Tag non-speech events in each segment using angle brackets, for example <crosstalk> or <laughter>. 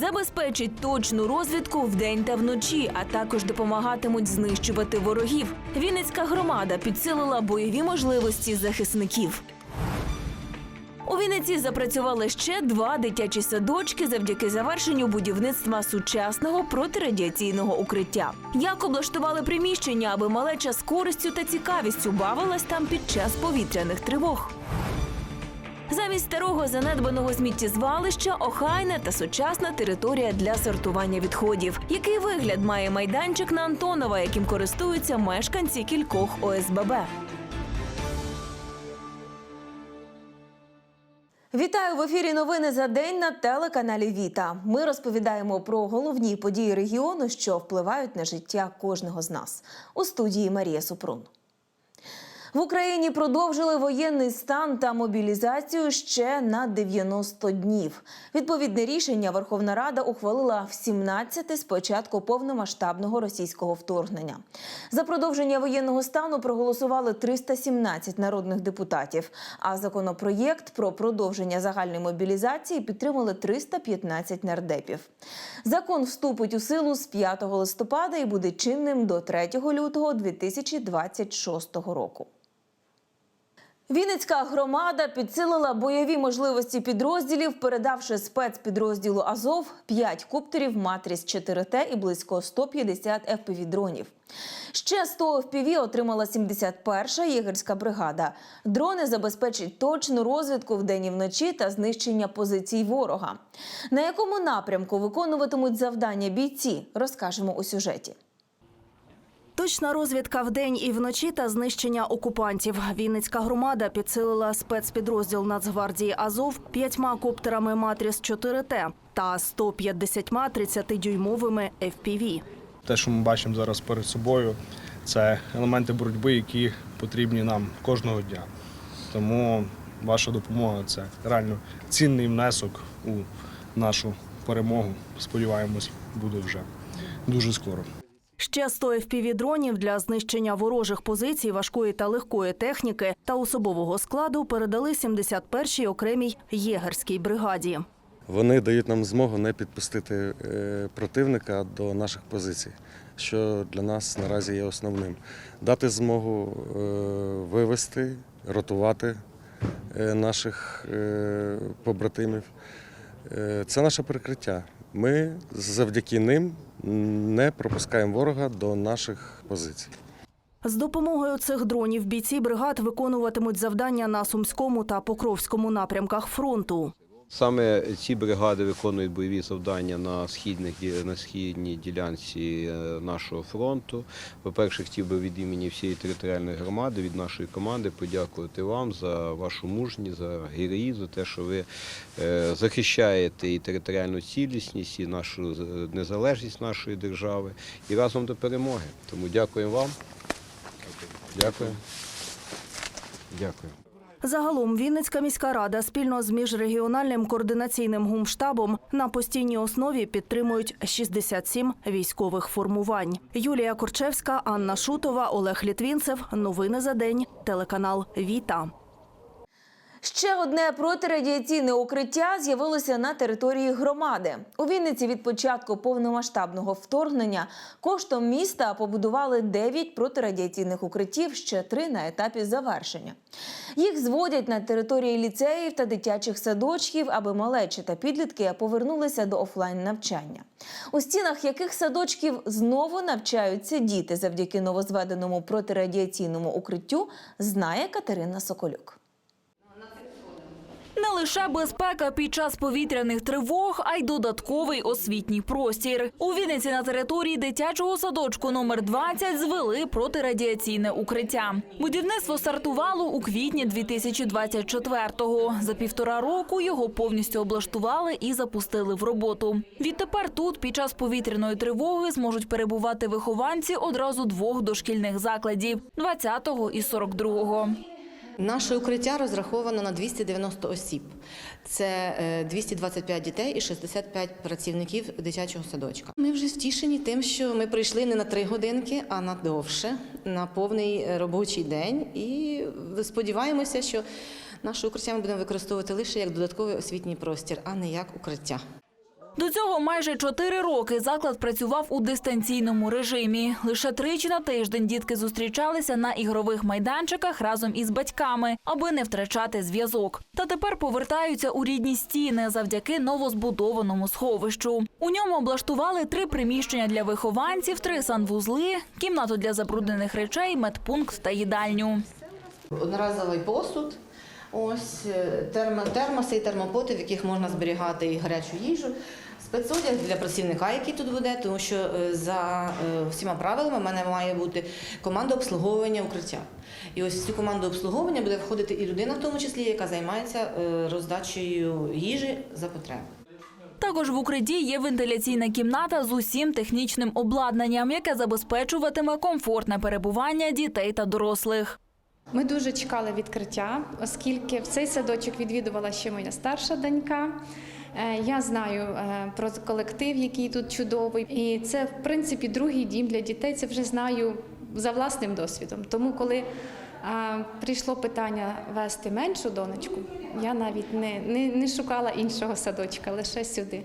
Забезпечить точну розвідку вдень та вночі, а також допомагатимуть знищувати ворогів. Вінницька громада підсилила бойові можливості захисників. У Вінниці запрацювали ще два дитячі садочки завдяки завершенню будівництва сучасного протирадіаційного укриття. Як облаштували приміщення, аби малеча з користю та цікавістю бавилась там під час повітряних тривог. Замість старого занедбаного сміттєзвалища охайна та сучасна територія для сортування відходів. Який вигляд має майданчик на Антонова, яким користуються мешканці кількох ОСББ? Вітаю в ефірі. Новини за день на телеканалі Віта. Ми розповідаємо про головні події регіону, що впливають на життя кожного з нас. У студії Марія Супрун. В Україні продовжили воєнний стан та мобілізацію ще на 90 днів. Відповідне рішення Верховна Рада ухвалила в 17 з початку повномасштабного російського вторгнення. За продовження воєнного стану проголосували 317 народних депутатів. А законопроєкт про продовження загальної мобілізації підтримали 315 нардепів. Закон вступить у силу з 5 листопада і буде чинним до 3 лютого 2026 року. Вінницька громада підсилила бойові можливості підрозділів, передавши спецпідрозділу Азов 5 куптерів Матріс 4Т і близько 150 FPV-дронів. Ще 100 FPV отримала 71-ша єгерська бригада. Дрони забезпечать точну розвідку вдень і вночі та знищення позицій ворога. На якому напрямку виконуватимуть завдання бійці, розкажемо у сюжеті. Точна розвідка вдень і вночі та знищення окупантів. Вінницька громада підсилила спецпідрозділ Нацгвардії Азов п'ятьма коптерами Матріс 4Т та 150 30-дюймовими FPV. Те, що ми бачимо зараз перед собою, це елементи боротьби, які потрібні нам кожного дня. Тому ваша допомога це реально цінний внесок у нашу перемогу. Сподіваємось, буде вже дуже скоро. Ще 100 FPV-дронів для знищення ворожих позицій важкої та легкої техніки та особового складу передали 71-й окремій єгерській бригаді. Вони дають нам змогу не підпустити е, противника до наших позицій, що для нас наразі є основним. Дати змогу е, вивести, ротувати е, наших побратимів. Це наше прикриття. Ми завдяки ним не пропускаємо ворога до наших позицій. З допомогою цих дронів бійці бригад виконуватимуть завдання на Сумському та Покровському напрямках фронту. Саме ці бригади виконують бойові завдання на східних на східній ділянці е, нашого фронту. По-перше, хотів би від імені всієї територіальної громади, від нашої команди подякувати вам за вашу мужність, за героїзм, за те, що ви е, захищаєте і територіальну цілісність, і нашу е, незалежність нашої держави, і разом до перемоги. Тому дякуємо вам. Дякую. Дякую. Загалом Вінницька міська рада спільно з міжрегіональним координаційним гумштабом на постійній основі підтримують 67 військових формувань. Юлія Корчевська, Анна Шутова, Олег Літвінцев. Новини за день. Телеканал Віта. Ще одне протирадіаційне укриття з'явилося на території громади. У Вінниці від початку повномасштабного вторгнення коштом міста побудували 9 протирадіаційних укриттів, ще три на етапі завершення. Їх зводять на території ліцеїв та дитячих садочків, аби малечі та підлітки повернулися до офлайн навчання. У стінах яких садочків знову навчаються діти завдяки новозведеному протирадіаційному укриттю, знає Катерина Соколюк. Не лише безпека під час повітряних тривог, а й додатковий освітній простір. У Вінниці на території дитячого садочку номер 20 звели протирадіаційне укриття. Будівництво стартувало у квітні 2024-го. За півтора року його повністю облаштували і запустили в роботу. Відтепер тут під час повітряної тривоги зможуть перебувати вихованці одразу двох дошкільних закладів 20-го і 42-го. Наше укриття розраховано на 290 осіб. Це е, 225 дітей і 65 працівників дитячого садочка. Ми вже втішені тим, що ми прийшли не на три годинки, а на довше, на повний е, робочий день. І сподіваємося, що наше укриття ми будемо використовувати лише як додатковий освітній простір, а не як укриття. До цього майже чотири роки заклад працював у дистанційному режимі. Лише тричі на тиждень дітки зустрічалися на ігрових майданчиках разом із батьками, аби не втрачати зв'язок. Та тепер повертаються у рідні стіни завдяки новозбудованому сховищу. У ньому облаштували три приміщення для вихованців, три санвузли, кімнату для забруднених речей, медпункт та їдальню. Одноразовий посуд, ось е, термо, термоси і термопоти, в яких можна зберігати і гарячу їжу. Спецодяг для працівника, який тут буде, тому що е, за е, всіма правилами в мене має бути команда обслуговування укриття. І ось в цю команду обслуговування буде входити і людина, в тому числі, яка займається е, роздачею їжі за потреби. Також в укритті є вентиляційна кімната з усім технічним обладнанням, яке забезпечуватиме комфортне перебування дітей та дорослих. Ми дуже чекали відкриття, оскільки в цей садочок відвідувала ще моя старша донька. Е, Я знаю е, про колектив, який тут чудовий, і це в принципі другий дім для дітей. Це вже знаю за власним досвідом. Тому, коли е, прийшло питання вести меншу донечку, я навіть не, не, не шукала іншого садочка, лише сюди.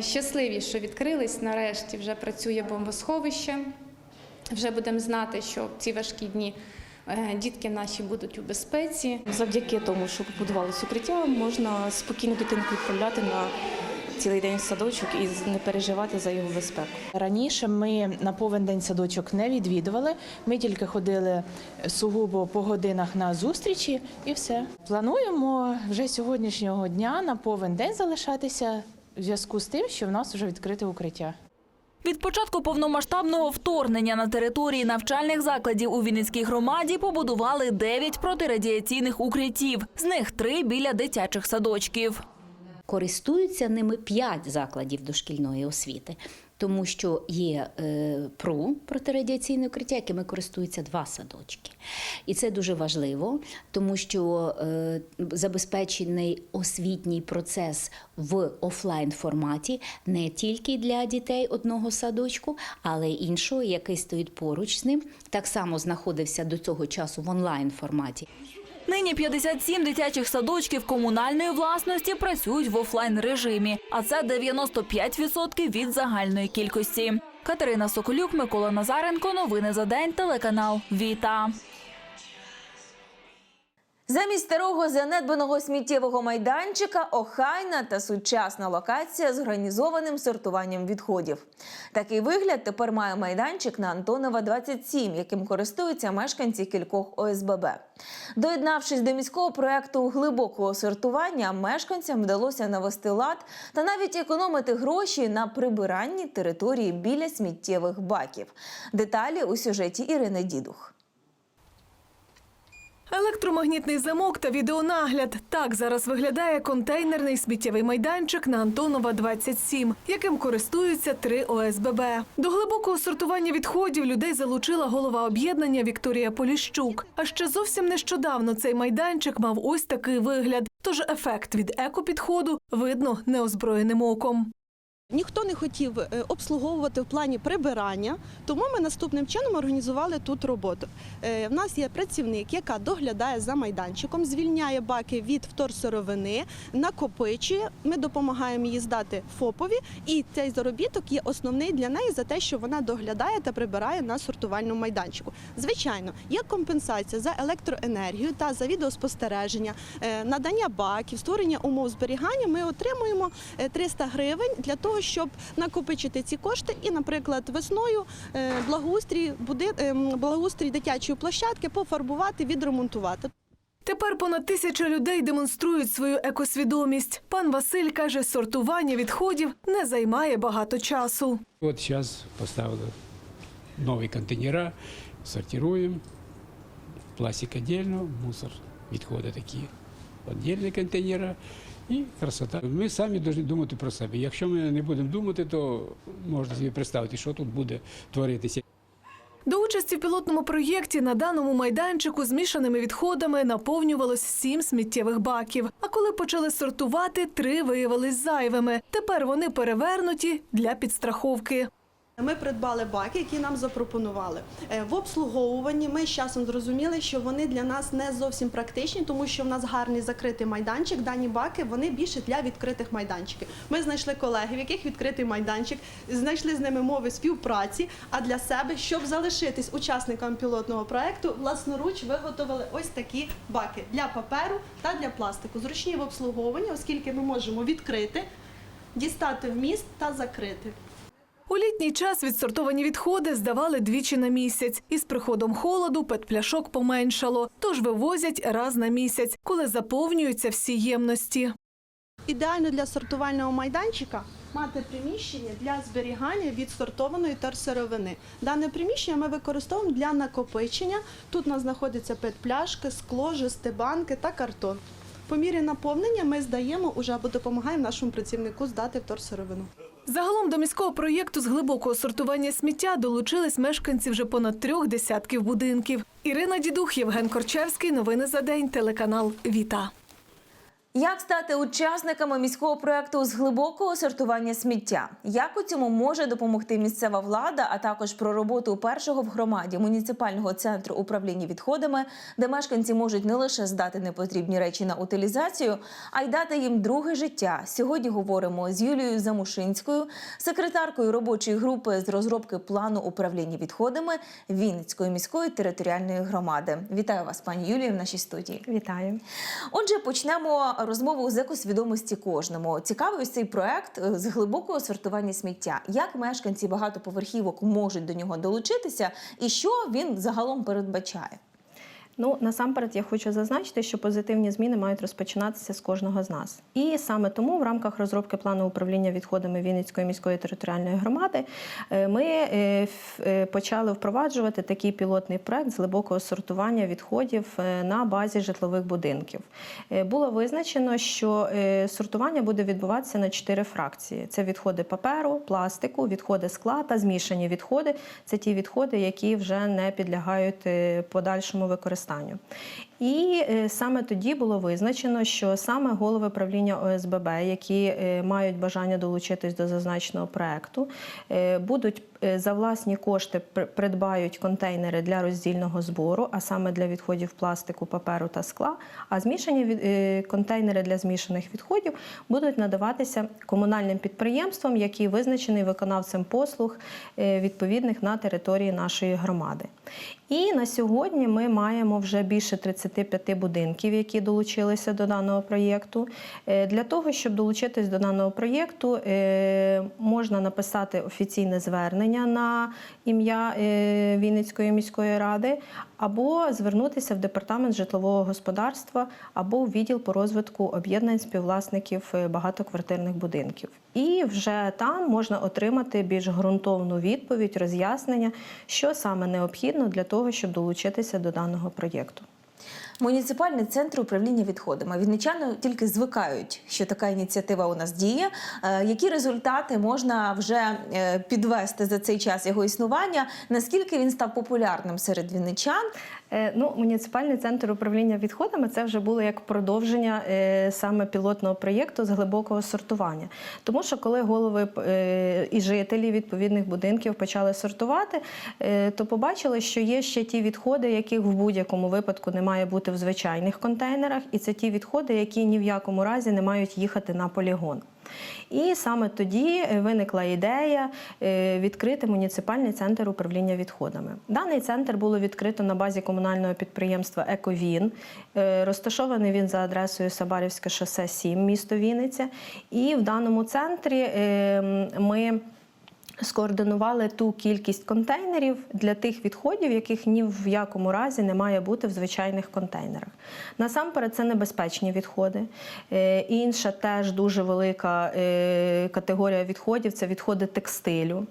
Щасливі, що відкрились. Нарешті вже працює бомбосховище. Вже будемо знати, що в ці важкі дні дітки наші будуть у безпеці. Завдяки тому, що побудувалось укриття, можна спокійно дитинку відправляти на цілий день садочок і не переживати за його безпеку. Раніше ми на повен день садочок не відвідували. Ми тільки ходили сугубо по годинах на зустрічі і все. Плануємо вже сьогоднішнього дня на повен день залишатися в зв'язку з тим, що в нас вже відкрите укриття. Від початку повномасштабного вторгнення на території навчальних закладів у Вінницькій громаді побудували 9 протирадіаційних укриттів. З них три біля дитячих садочків. Користуються ними п'ять закладів дошкільної освіти, тому що є е, ПРУ протирадіаційне укриття, якими користуються два садочки. І це дуже важливо, тому що е, забезпечений освітній процес в офлайн форматі не тільки для дітей одного садочку, але й іншого, який стоїть поруч з ним, так само знаходився до цього часу в онлайн форматі. Нині 57 дитячих садочків комунальної власності працюють в офлайн режимі, а це 95% від загальної кількості. Катерина Соколюк, Микола Назаренко. Новини за день. Телеканал Віта. Замість старого занедбаного сміттєвого майданчика охайна та сучасна локація з організованим сортуванням відходів. Такий вигляд тепер має майданчик на Антонова 27, яким користуються мешканці кількох ОСББ. Доєднавшись до міського проекту глибокого сортування, мешканцям вдалося навести лад та навіть економити гроші на прибиранні території біля сміттєвих баків. Деталі у сюжеті Ірини Дідух. Електромагнітний замок та відеонагляд. Так зараз виглядає контейнерний сміттєвий майданчик на Антонова 27, яким користуються три ОСББ. До глибокого сортування відходів людей залучила голова об'єднання Вікторія Поліщук. А ще зовсім нещодавно цей майданчик мав ось такий вигляд. Тож ефект від екопідходу видно неозброєним оком. Ніхто не хотів е, обслуговувати в плані прибирання, тому ми наступним чином організували тут роботу. Е, В нас є працівник, яка доглядає за майданчиком, звільняє баки від вторсировини, накопичує. Ми допомагаємо їй здати ФОПові, і цей заробіток є основний для неї за те, що вона доглядає та прибирає на сортувальному майданчику. Звичайно, є компенсація за електроенергію та за відеоспостереження, е, надання баків, створення умов зберігання. Ми отримуємо е, 300 гривень для того, щоб накопичити ці кошти і, наприклад, весною е, благоустрій, буди, ем, благоустрій дитячої площадки пофарбувати, відремонтувати. Тепер понад тисяча людей демонструють свою екосвідомість. Пан Василь каже, сортування відходів не займає багато часу. Вот сейчас поставили новые контейнера, сортируем. Пластик отдельно, мусор, відходи такі, отдельні контейнера. І красота. Ми самі повинні думати про себе. Якщо ми не будемо думати, то можна собі представити, що тут буде творитися. До участі в пілотному проєкті на даному майданчику змішаними відходами наповнювалось сім сміттєвих баків. А коли почали сортувати, три виявились зайвими. Тепер вони перевернуті для підстраховки. Ми придбали баки, які нам запропонували. Е, В обслуговуванні ми з часом зрозуміли, що вони для нас не зовсім практичні, тому що в нас гарний закритий майданчик. Дані баки вони більше для відкритих майданчиків. Ми знайшли колеги, в яких відкритий майданчик, знайшли з ними мови співпраці. А для себе, щоб залишитись учасниками пілотного проекту, власноруч виготовили ось такі баки для паперу та для пластику. Зручні в обслуговуванні, оскільки ми можемо відкрити, дістати вміст та закрити. У літній час відсортовані відходи здавали двічі на місяць. Із приходом холоду петпляшок поменшало, тож вивозять раз на місяць, коли заповнюються всі ємності. Ідеально для сортувального майданчика мати приміщення для зберігання відсортованої торсировини. Дане приміщення ми використовуємо для накопичення. Тут у нас знаходяться петпляшки, скло, жестибанки та картон. По мірі наповнення ми здаємо уже або допомагаємо нашому працівнику здати вторсировину. Загалом до міського проєкту з глибокого сортування сміття долучились мешканці вже понад трьох десятків будинків. Ірина Дідух, Євген Корчевський. Новини за день. Телеканал Віта. Як стати учасниками міського проекту з глибокого сортування сміття? Як у цьому може допомогти місцева влада, а також про роботу першого в громаді муніципального центру управління відходами, де мешканці можуть не лише здати непотрібні речі на утилізацію, а й дати їм друге життя. Сьогодні говоримо з Юлією Замушинською, секретаркою робочої групи з розробки плану управління відходами Вінницької міської територіальної громади. Вітаю вас, пані Юлію, в нашій студії. Вітаю. Отже, почнемо розмову з екосвідомості кожному. Цікавий ось цей проект е, з глибокого сортування сміття. Як мешканці багатоповерхівок можуть до нього долучитися, і що він загалом передбачає? Ну насамперед я хочу зазначити, що позитивні зміни мають розпочинатися з кожного з нас. І саме тому в рамках розробки плану управління відходами Вінницької міської територіальної громади е, ми е, е, почали впроваджувати такий пілотний проект з глибокого сортування відходів на базі житлових будинків. Було визначено, що сортування буде відбуватися на чотири фракції: це відходи паперу, пластику, відходи скла та змішані відходи. Це ті відходи, які вже не підлягають подальшому використанню. І е, саме тоді було визначено, що саме голови правління ОСББ, які е, мають бажання долучитись до зазначеного проекту, е, будуть за власні кошти придбають контейнери для роздільного збору, а саме для відходів пластику, паперу та скла. А змішані е, контейнери для змішаних відходів будуть надаватися комунальним підприємствам, які визначені виконавцем послуг е, відповідних на території нашої громади. І на сьогодні ми маємо вже більше 35 будинків, які долучилися до даного проєкту. Е, Для того, щоб долучитись до даного проєкту, е, можна написати офіційне звернення на ім'я е, Вінницької міської ради, або звернутися в департамент житлового господарства, або в відділ по розвитку об'єднань співвласників е, багатоквартирних будинків. І вже там можна отримати більш ґрунтовну відповідь, роз'яснення, що саме необхідно для того, щоб долучитися до даного проєкту. Муніципальний центр управління відходами. Вінничани тільки звикають, що така ініціатива у нас діє. Е, Які результати можна вже е, підвести за цей час його існування? Наскільки він став популярним серед вінничан? Е, Ну, муніципальний центр управління відходами це вже було як продовження е, саме пілотного проєкту з глибокого сортування. Тому що коли голови е, і жителі відповідних будинків почали сортувати, то побачили, що є ще ті відходи, яких в будь-якому випадку не має бути в звичайних контейнерах, і це ті відходи, які ні в якому разі не мають їхати на полігон. І саме тоді е, виникла ідея е, відкрити муніципальний центр управління відходами. Даний центр було відкрито на базі комунального підприємства Ековін. Е, Розташований він за адресою Сабарівське шосе 7, місто Вінниця. І в даному центрі ми скоординували ту кількість контейнерів для тих відходів, яких ні в якому разі не має бути в звичайних контейнерах. Насамперед, це небезпечні відходи. Е, Інша теж дуже велика е, категорія відходів це відходи текстилю.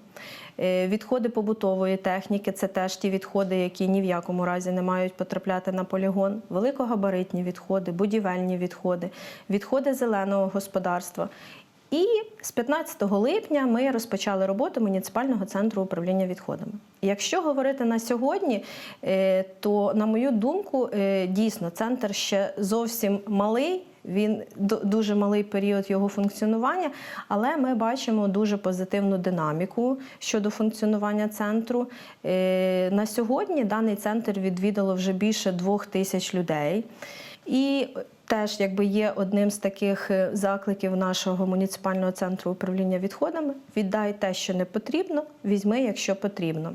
Е, Відходи побутової техніки це теж ті відходи, які ні в якому разі не мають потрапляти на полігон. Великогабаритні відходи, будівельні відходи, відходи зеленого господарства. І з 15 липня ми розпочали роботу муніципального центру управління відходами. Якщо говорити на сьогодні, е, то на мою думку, е, дійсно центр ще зовсім малий. Він дуже малий період його функціонування, але ми бачимо дуже позитивну динаміку щодо функціонування центру. Е, На сьогодні даний центр відвідало вже більше двох тисяч людей. І теж якби є одним з таких е, закликів нашого муніципального центру управління відходами: віддай те, що не потрібно, візьми, якщо потрібно.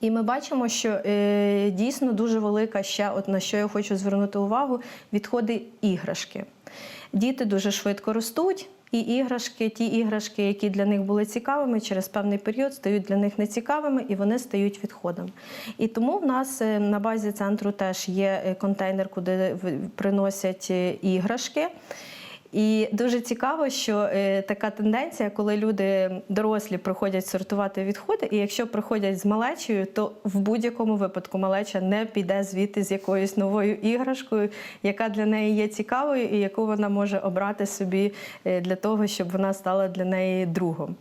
І ми бачимо, що е, дійсно дуже велика ще, от на що я хочу звернути увагу, відходи іграшки. Діти дуже швидко ростуть, і іграшки, ті іграшки, які для них були цікавими, через певний період стають для них нецікавими і вони стають відходом. І тому в нас е, на базі центру теж є е, контейнер, куди приносять е, іграшки. І дуже цікаво, що е, така тенденція, коли люди дорослі приходять сортувати відходи, і якщо приходять з малечею, то в будь-якому випадку малеча не піде звідти з якоюсь новою іграшкою, яка для неї є цікавою, і яку вона може обрати собі е, для того, щоб вона стала для неї другом.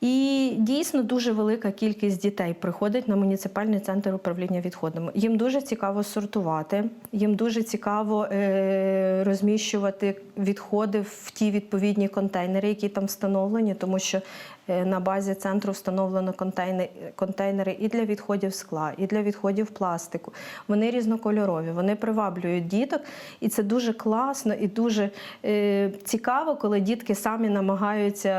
І дійсно дуже велика кількість дітей приходить на муніципальний центр управління відходами. Їм дуже цікаво сортувати, їм дуже цікаво е, розміщувати відходи в ті відповідні контейнери, які там встановлені, тому що на базі центру встановлено контейнери, і для відходів скла, і для відходів пластику. Вони різнокольорові, вони приваблюють діток, і це дуже класно і дуже е, цікаво, коли дітки самі намагаються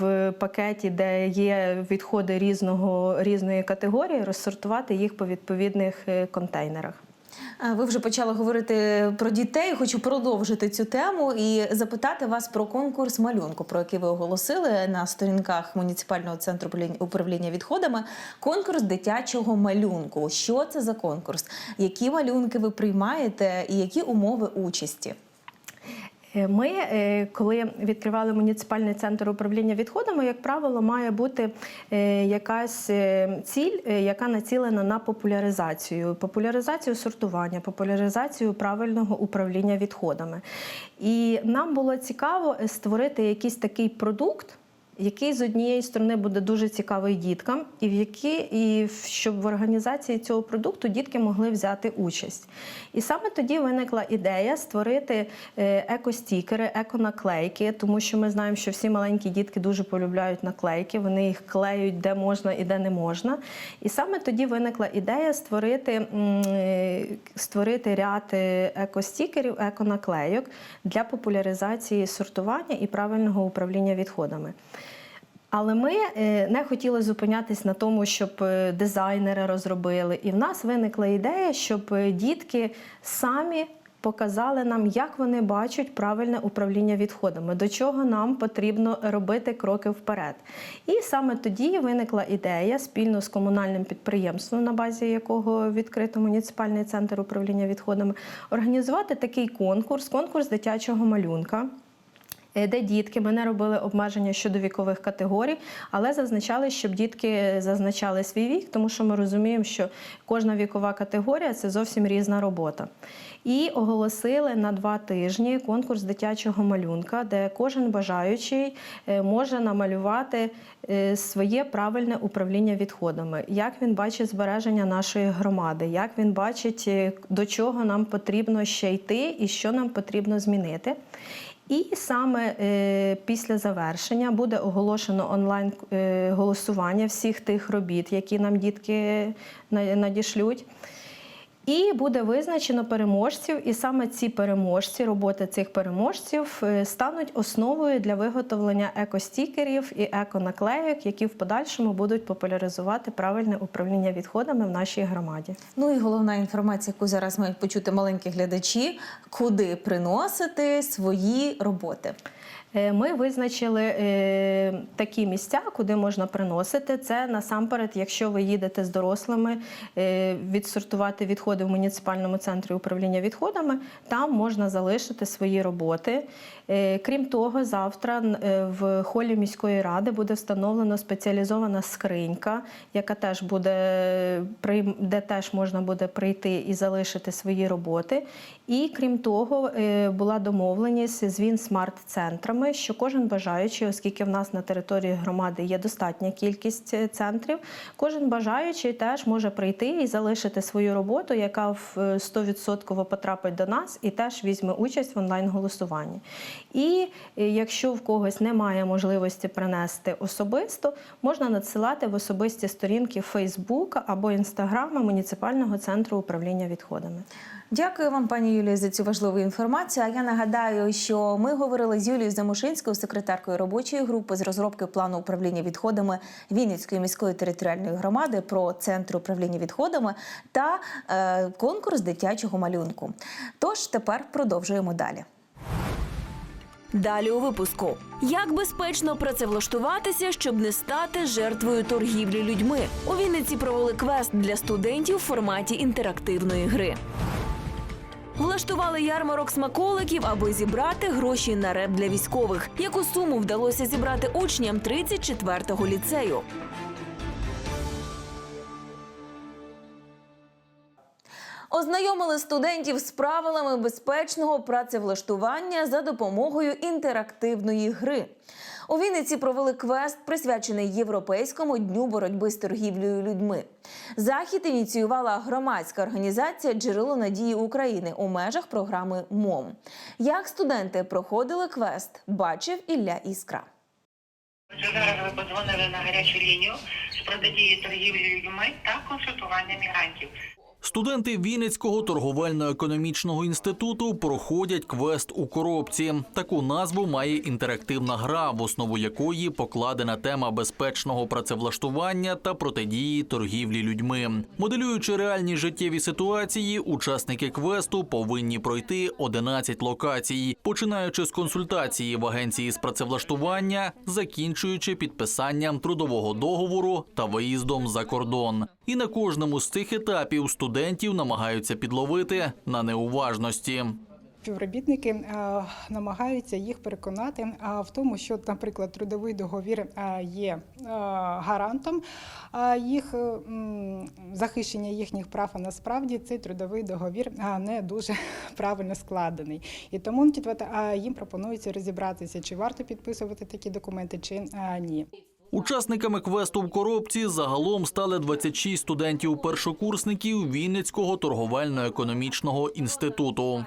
в пакеті, де є відходи різного різної категорії, розсортувати їх по відповідних е, контейнерах. Ви вже почали говорити про дітей. Хочу продовжити цю тему і запитати вас про конкурс малюнку, про який ви оголосили на сторінках муніципального центру управління відходами. Конкурс дитячого малюнку. Що це за конкурс? Які малюнки ви приймаєте і які умови участі? Е, Ми, е, коли відкривали муніципальний центр управління відходами, як правило, має бути е, якась ціль, яка націлена на популяризацію, популяризацію сортування, популяризацію правильного управління відходами. І нам було цікаво створити якийсь такий продукт. Який з однієї сторони буде дуже цікавий діткам, і в які і щоб в організації цього продукту дітки могли взяти участь. І саме тоді виникла ідея створити е, екостікери, еконаклейки, тому що ми знаємо, що всі маленькі дітки дуже полюбляють наклейки, вони їх клеють де можна і де не можна. І саме тоді виникла ідея створити, е, створити ряд е, екостікерів, еконаклейок для популяризації сортування і правильного управління відходами. Але ми е, не хотіли зупинятись на тому, щоб е, дизайнери розробили. І в нас виникла ідея, щоб е, дітки самі показали нам, як вони бачать правильне управління відходами, до чого нам потрібно робити кроки вперед. І саме тоді виникла ідея спільно з комунальним підприємством, на базі якого відкрито муніципальний центр управління відходами, організувати такий конкурс, конкурс дитячого малюнка. Е, Де дітки, ми не робили обмеження щодо вікових категорій, але зазначали, щоб дітки зазначали свій вік, тому що ми розуміємо, що кожна вікова категорія це зовсім різна робота. І оголосили на два тижні конкурс дитячого малюнка, де кожен бажаючий е, може намалювати е, своє правильне управління відходами, як він бачить збереження нашої громади, як він бачить, до чого нам потрібно ще йти і що нам потрібно змінити. І саме е, після завершення буде оголошено онлайн е, голосування всіх тих робіт, які нам дітки на- надішлють. І буде визначено переможців, і саме ці переможці, роботи цих переможців е, стануть основою для виготовлення екостікерів і еконаклейок, які в подальшому будуть популяризувати правильне управління відходами в нашій громаді. Ну і головна інформація, яку зараз мають почути маленькі глядачі, куди приносити свої роботи. Е, Ми визначили е, такі місця, куди можна приносити. Це насамперед, якщо ви їдете з дорослими е, відсортувати відходи в муніципальному центрі управління відходами, там можна залишити свої роботи. Е, Крім того, завтра е, в холі міської ради буде встановлено спеціалізована скринька, яка теж буде де теж можна буде прийти і залишити свої роботи. І крім того, е, була домовленість з він смарт-центрами, що кожен бажаючий, оскільки в нас на території громади є достатня кількість центрів, кожен бажаючий теж може прийти і залишити свою роботу, яка в е, 100% потрапить до нас, і теж візьме участь в онлайн-голосуванні. І е, якщо в когось немає можливості принести особисто, можна надсилати в особисті сторінки Facebook або Інстаграма муніципального центру управління відходами. Дякую вам, пані Юлії, за цю важливу інформацію. А я нагадаю, що ми говорили з Юлією Замушинською, секретаркою робочої групи з розробки плану управління відходами Вінницької міської територіальної громади про центр управління відходами та е, конкурс дитячого малюнку. Тож тепер продовжуємо далі. Далі у випуску: як безпечно працевлаштуватися, щоб не стати жертвою торгівлі людьми. У Вінниці провели квест для студентів в форматі інтерактивної гри. Влаштували ярмарок смаколиків, аби зібрати гроші на реп для військових. Яку суму вдалося зібрати учням 34-го ліцею? Ознайомили студентів з правилами безпечного працевлаштування за допомогою інтерактивної гри. У Вінниці провели квест, присвячений Європейському дню боротьби з торгівлею людьми. Захід ініціювала громадська організація Джерело надії України у межах програми МОМ. Як студенти проходили квест, бачив Ілля Іскра. Зараз ви подзвонили на гарячу лінію з протидії торгівлі людьми та консультування мігрантів. Студенти Вінницького торговельно-економічного інституту проходять квест у коробці. Таку назву має інтерактивна гра, в основу якої покладена тема безпечного працевлаштування та протидії торгівлі людьми. Моделюючи реальні життєві ситуації, учасники квесту повинні пройти 11 локацій, починаючи з консультації в агенції з працевлаштування, закінчуючи підписанням трудового договору та виїздом за кордон. І на кожному з цих етапів студентів намагаються підловити на неуважності. Співробітники е, намагаються їх переконати е, в тому, що, наприклад, трудовий договір е, є гарантом їх захищення їхніх прав, а насправді цей трудовий договір не дуже <laughs> правильно складений. І тому їм пропонується розібратися, чи варто підписувати такі документи, чи ні. Учасниками квесту в коробці загалом стали 26 студентів-першокурсників Вінницького торговельно-економічного інституту.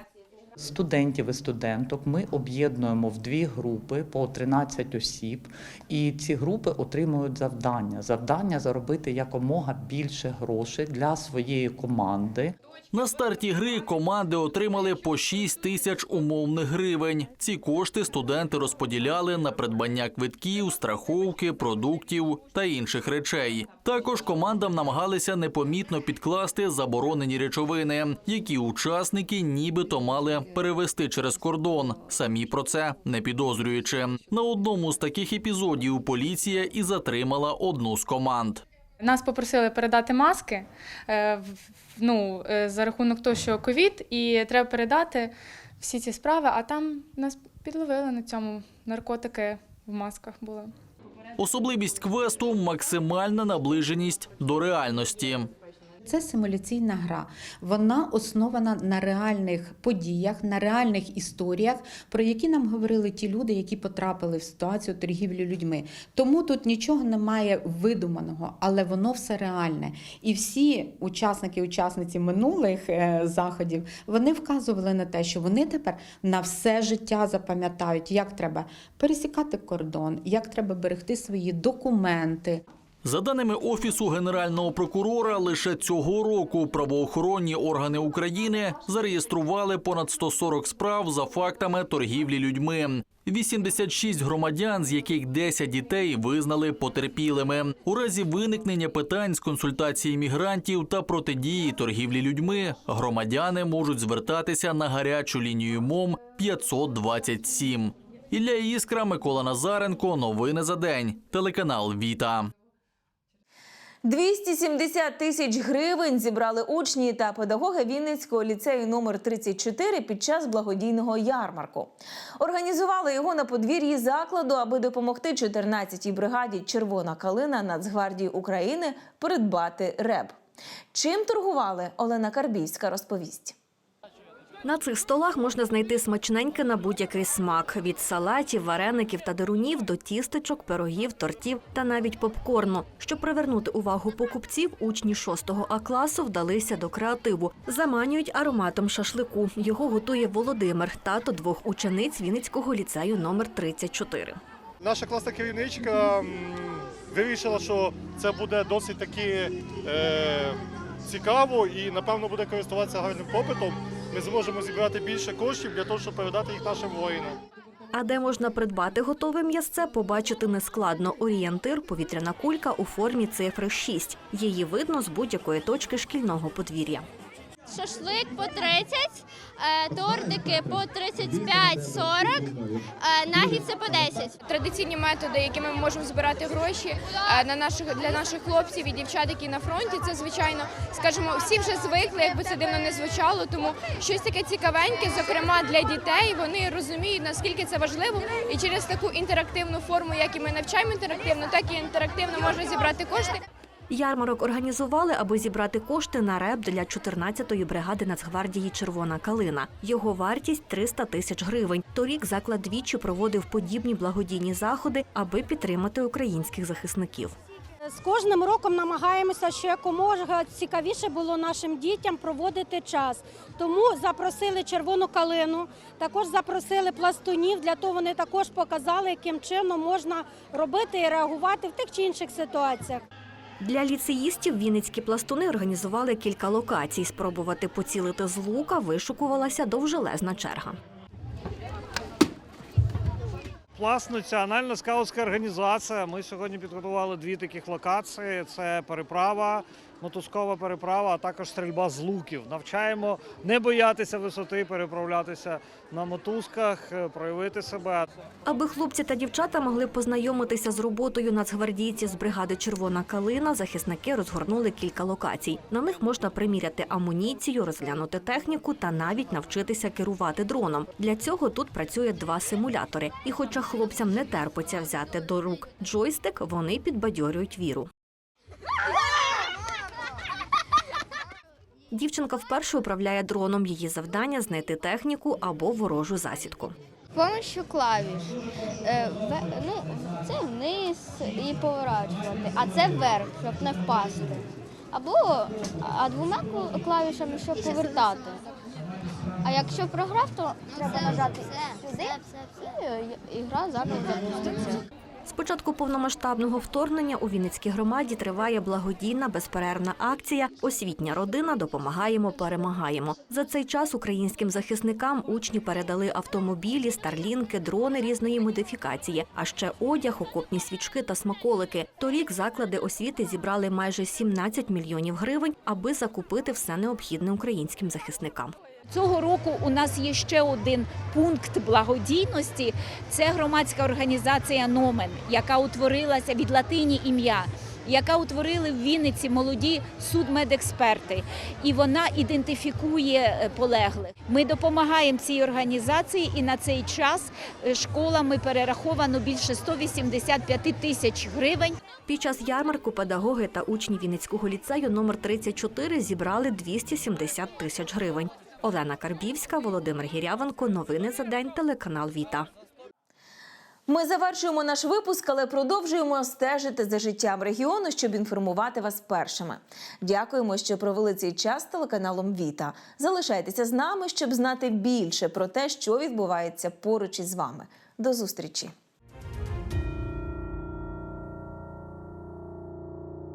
Студентів і студенток ми об'єднуємо в дві групи по 13 осіб, і ці групи отримують завдання. Завдання заробити якомога більше грошей для своєї команди. На старті гри команди отримали по 6 тисяч умовних гривень. Ці кошти студенти розподіляли на придбання квитків, страховки, продуктів та інших речей. Також командам намагалися непомітно підкласти заборонені речовини, які учасники нібито мали перевести через кордон, самі про це не підозрюючи. На одному з таких епізодів поліція і затримала одну з команд. Нас попросили передати маски е, ну, е, за рахунок того, що ковід, і треба передати всі ці справи, а там нас підловили на цьому. Наркотики в масках були. Особливість квесту максимальна наближеність до реальності. Це симуляційна гра. Вона основана на реальних подіях, на реальних історіях, про які нам говорили ті люди, які потрапили в ситуацію торгівлі людьми. Тому тут нічого немає видуманого, але воно все реальне. І всі учасники, учасниці минулих е, заходів вони вказували на те, що вони тепер на все життя запам'ятають, як треба пересікати кордон, як треба берегти свої документи. За даними Офісу Генерального прокурора, лише цього року правоохоронні органи України зареєстрували понад 140 справ за фактами торгівлі людьми. 86 громадян, з яких 10 дітей визнали потерпілими. У разі виникнення питань з консультації мігрантів та протидії торгівлі людьми громадяни можуть звертатися на гарячу лінію МОМ 527. Ілля Іскра, Микола Назаренко. Новини за день. Телеканал Віта. 270 тисяч гривень зібрали учні та педагоги Вінницького ліцею номер 34 під час благодійного ярмарку. Організували його на подвір'ї закладу, аби допомогти 14-й бригаді Червона калина Нацгвардії України придбати реб. Чим торгували Олена Карбійська розповість. На цих столах можна знайти смачненьке на будь-який смак від салатів, вареників та дерунів до тістечок, пирогів, тортів та навіть попкорну. Щоб привернути увагу покупців, учні 6 А класу вдалися до креативу. Заманюють ароматом шашлику. Його готує Володимир, тато двох учениць Вінницького ліцею номер 34. Наша класна керівничка вирішила, що це буде досить таки е, цікаво і, напевно, буде користуватися гарним попитом. Ми зможемо зібрати більше коштів для того, щоб передати їх нашим воїнам. А де можна придбати готове м'ясце, побачити нескладно. Орієнтир повітряна кулька у формі цифри 6. Її видно з будь-якої точки шкільного подвір'я. Шашлик по 30, е, тортики по 35-40, е, наггетси по 10. Традиційні методи, якими ми можемо збирати гроші е, на наших для наших хлопців і дівчат, які на фронті, це звичайно, скажімо, всі вже звикли, якби це дивно не звучало. Тому щось таке цікавеньке, зокрема для дітей, вони розуміють наскільки це важливо, і через таку інтерактивну форму, як і ми навчаємо інтерактивно, так і інтерактивно можна зібрати кошти. Ярмарок організували, аби зібрати кошти на реп для 14-ї бригади Нацгвардії Червона калина. Його вартість 300 тисяч гривень. Торік заклад двічі проводив подібні благодійні заходи, аби підтримати українських захисників. З кожним роком намагаємося, що якомога цікавіше було нашим дітям проводити час. Тому запросили червону калину, також запросили пластунів. Для того вони також показали, яким чином можна робити і реагувати в тих чи інших ситуаціях. Для ліцеїстів вінницькі пластуни організували кілька локацій. Спробувати поцілити з лука вишукувалася довжелезна черга. Пласт національна скаутська організація. Ми сьогодні підготували дві таких локації: це переправа, мотузкова переправа, а також стрільба з луків. Навчаємо не боятися висоти, переправлятися на мотузках, е, проявити себе. Аби хлопці та дівчата могли познайомитися з роботою нацгвардійців з бригади Червона калина, захисники розгорнули кілька локацій. На них можна приміряти амуніцію, розглянути техніку та навіть навчитися керувати дроном. Для цього тут працює два симулятори. І хоча хлопцям не терпиться взяти до рук джойстик, вони підбадьорюють віру. Дівчинка вперше управляє дроном. Її завдання знайти техніку або ворожу засідку. З клавіш. Е, ну, це вниз і поворачувати, а це вверх, щоб не впасти. Або а двома клавішами, щоб повертати. А якщо програв, то треба нажати сюди, і, гра заново запуститься. З початку повномасштабного вторгнення у Вінницькій громаді триває благодійна безперервна акція Освітня родина допомагаємо, перемагаємо. За цей час українським захисникам учні передали автомобілі, старлінки, дрони різної модифікації, а ще одяг, окопні свічки та смаколики. Торік заклади освіти зібрали майже 17 мільйонів гривень, аби закупити все необхідне українським захисникам. Цього року у нас є ще один пункт благодійності. Це громадська організація Номен, яка утворилася від латині ім'я. Яка утворили в Вінниці молоді судмедексперти, і вона ідентифікує е, полеглих. Ми допомагаємо цій організації, і на цей час е, школами перераховано більше 185 тисяч гривень. Під час ярмарку педагоги та учні Вінницького ліцею номер 34 зібрали 270 тисяч гривень. Олена Карбівська, Володимир Гірявенко. Новини за день. Телеканал Віта. Ми завершуємо наш випуск, але продовжуємо стежити за життям регіону, щоб інформувати вас першими. Дякуємо, що провели цей час телеканалом Віта. Залишайтеся з нами, щоб знати більше про те, що відбувається поруч із вами. До зустрічі!